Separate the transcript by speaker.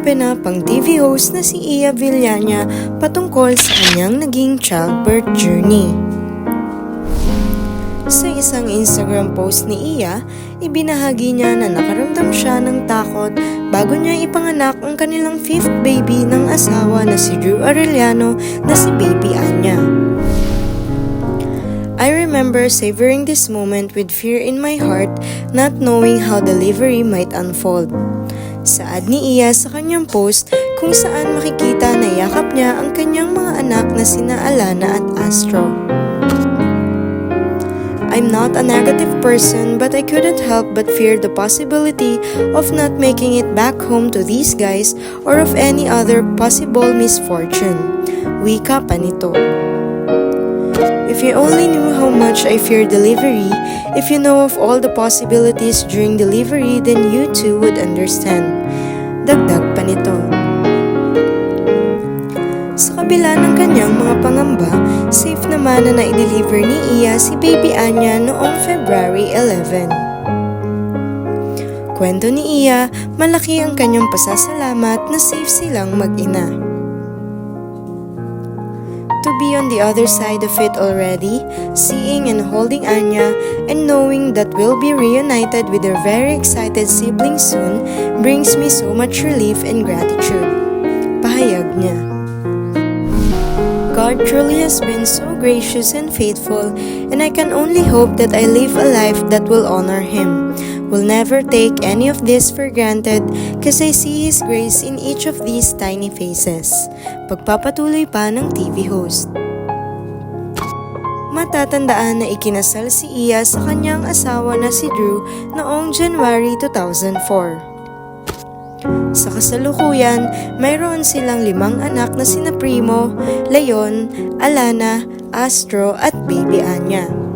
Speaker 1: up ang TV host na si Iya Villania patungkol sa kanyang naging childbirth journey. Sa isang Instagram post ni Iya, ibinahagi niya na nakaramdam siya ng takot bago niya ipanganak ang kanilang fifth baby ng asawa na si Drew Arellano na si Baby remember savoring this moment with fear in my heart, not knowing how delivery might unfold. Saad ni Iya sa kanyang post kung saan makikita na yakap niya ang kanyang mga anak na sina Alana at Astro. I'm not a negative person but I couldn't help but fear the possibility of not making it back home to these guys or of any other possible misfortune. Wika pa nito. If you only knew how much I fear delivery, if you know of all the possibilities during delivery, then you too would understand. Dagdag pa nito. Sa kabila ng kanyang mga pangamba, safe naman na na-deliver ni Iya si baby Anya noong February 11. Kwento ni Iya, malaki ang kanyang pasasalamat na safe silang mag-ina. To be on the other side of it already, seeing and holding Anya, and knowing that we'll be reunited with our very excited siblings soon, brings me so much relief and gratitude. Pahayag niya. God truly has been so gracious and faithful, and I can only hope that I live a life that will honor Him. Will never take any of this for granted because I see His grace in each of these tiny faces. Pagpapatuloy pa ng TV host. Matatandaan na ikinasal si Iya sa kanyang asawa na si Drew noong January 2004. Sa kasalukuyan, mayroon silang limang anak na sina Primo, Leon, Alana, Astro at Baby Anya.